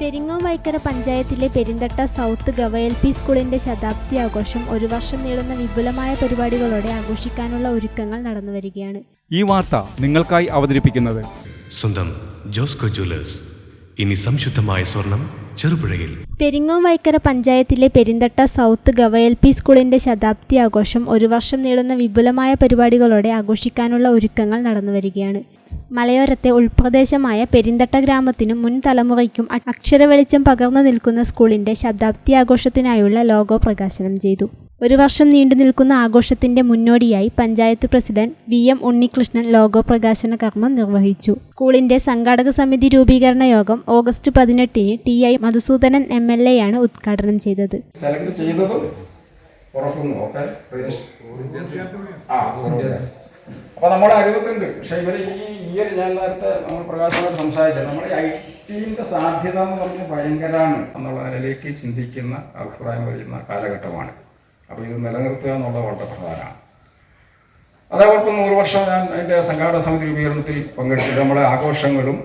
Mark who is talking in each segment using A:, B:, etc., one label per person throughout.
A: പെരിങ്ങോം വൈക്കര പഞ്ചായത്തിലെ Perinthatta south gov L P സ്കൂളിന്റെ ശതാബ്ദി ആഘോഷം ഒരു വർഷം നീളുന്ന വിപുലമായ പരിപാടികളോടെ ആഘോഷിക്കാനുള്ള ഒരുക്കങ്ങൾ നടന്നു വരികയാണ്.
B: ഈ വാർത്ത നിങ്ങൾക്കായി അവതരിപ്പിക്കുന്നത്.
C: സ്വന്തം ജോസ്കോ ജ്വല്ലേഴ്സ്. ഇനി സംശുദ്ധമായ സ്വർണം ചെറുപുഴയിൽ.
A: പെരിങ്ങോം വൈക്കര പഞ്ചായത്തിലെ Perinthatta south gov L P സ്കൂളിന്റെ ശതാബ്ദി ആഘോഷം ഒരു വർഷം നീളുന്ന വിപുലമായ പരിപാടികളോടെ ആഘോഷിക്കാനുള്ള ഒരുക്കങ്ങൾ നടന്നുവരികയാണ് മലയോരത്തെ ഉൾപ്രദേശമായ പെരിന്തട്ട ഗ്രാമത്തിനും മുൻ തലമുറയ്ക്കും അക്ഷരവെളിച്ചം പകർന്നു നിൽക്കുന്ന സ്കൂളിന്റെ ശതാബ്ദി ആഘോഷത്തിനായുള്ള ലോഗോ പ്രകാശനം ചെയ്തു. ഒരു വർഷം നീണ്ടു നിൽക്കുന്ന ആഘോഷത്തിന്റെ മുന്നോടിയായി panchayat president V M Unnikrishnan logo പ്രകാശന കർമ്മം നിർവഹിച്ചു. സ്കൂളിന്റെ സംഘാടക സമിതി രൂപീകരണ യോഗം ഓഗസ്റ്റ് പതിനെട്ടിന് T I Madhusoodanan M L A ആണ് ഉദ്ഘാടനം ചെയ്തത്.
D: അപ്പൊ നമ്മളെ അറിവത്തുണ്ട് പക്ഷെ ഇവർ ഈ ഈ ഒരു ഞാൻ നേരത്തെ നമ്മൾ പ്രകാശനോട് സംസാരിച്ചത്. നമ്മുടെ ഐ ടിന്റെ സാധ്യത എന്ന് പറഞ്ഞ് ഭയങ്കരമാണ് എന്നുള്ള നിലയിലേക്ക് ചിന്തിക്കുന്ന അഭിപ്രായം വരുന്ന കാലഘട്ടമാണ്. അപ്പോൾ ഇത് നിലനിർത്തുക എന്നുള്ളത് വളരെ പ്രധാനമാണ്. അതേപോലെ നൂറ് വർഷം ഞാൻ അതിന്റെ സംഘാടക സമിതി രൂപീകരണത്തിൽ പങ്കെടുത്തു നമ്മളെ ആഘോഷങ്ങളും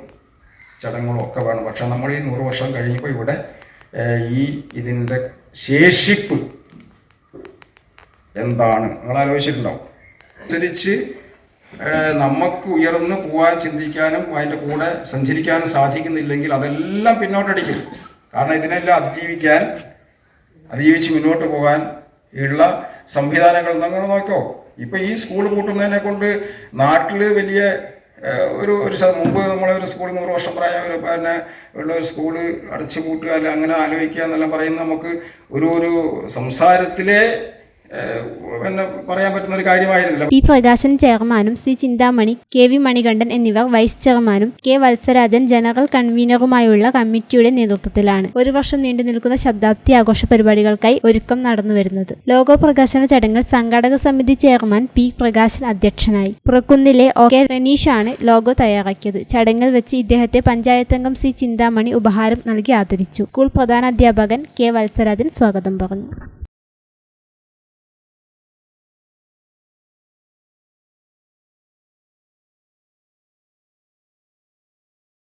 D: ചടങ്ങുകളും ഒക്കെ വേണം. പക്ഷേ നമ്മൾ ഈ നൂറ് വർഷം കഴിഞ്ഞപ്പോൾ ഇവിടെ ഈ ഇതിന്റെ ശേഷിപ്പ് എന്താണ്? നിങ്ങൾ ആലോചിച്ചിട്ടുണ്ടാവും. അനുസരിച്ച് നമുക്ക് ഉയർന്നു പോകാൻ ചിന്തിക്കാനും അതിന്റെ കൂടെ സഞ്ചരിക്കാനും സാധിക്കുന്നില്ലെങ്കിൽ അതെല്ലാം പിന്നോട്ടടിക്കും. കാരണം ഇതിനെല്ലാം അതിജീവിക്കാൻ അതിജീവിച്ച് മുന്നോട്ട് പോകാൻ ഉള്ള സംവിധാനങ്ങൾ നിങ്ങൾ നോക്കോ. ഇപ്പൊ ഈ സ്കൂൾ കൂട്ടുന്നതിനെ കൊണ്ട് നാട്ടിൽ വലിയ ഒരു ഒരു മുമ്പ് നമ്മളെ ഒരു സ്കൂൾ നൂറ് വർഷം പ്രായം ഒരു പിന്നെ ഉള്ള ഒരു സ്കൂൾ അടച്ചു പൂട്ടുക അങ്ങനെ ആലോചിക്കുക എന്നെല്ലാം പറയുന്നത് നമുക്ക് ഒരു ഒരു സംസാരത്തിലെ പിന്നെ പറയാൻ പറ്റുന്ന ഒരു കാര്യമായിരുന്നില്ല.
A: പി പ്രകാശൻ ചെയർമാനും C Chinthamani K V Manikandan എന്നിവർ വൈസ് ചെയർമാനും കെ വത്സരാജൻ ജനറൽ കൺവീനറുമായുള്ള കമ്മിറ്റിയുടെ നേതൃത്വത്തിലാണ് ഒരു വർഷം നീണ്ടു നിൽക്കുന്ന ശബ്ദാബ്ദി ആഘോഷ പരിപാടികൾക്കായി ഒരുക്കം നടന്നു വരുന്നത്. ലോഗോ പ്രകാശന ചടങ്ങിൽ സംഘാടക സമിതി ചെയർമാൻ പി പ്രകാശൻ അധ്യക്ഷനായി. പുറക്കുന്നിലെ ഒ കെ റനീഷാണ് ലോഗോ തയ്യാറാക്കിയത്. ചടങ്ങിൽ വെച്ച് ഇദ്ദേഹത്തെ പഞ്ചായത്തംഗം സി ചിന്താമണി ഉപഹാരം നൽകി ആദരിച്ചു. സ്കൂൾ പ്രധാനാധ്യാപകൻ കെ വത്സരാജൻ സ്വാഗതം പറഞ്ഞു.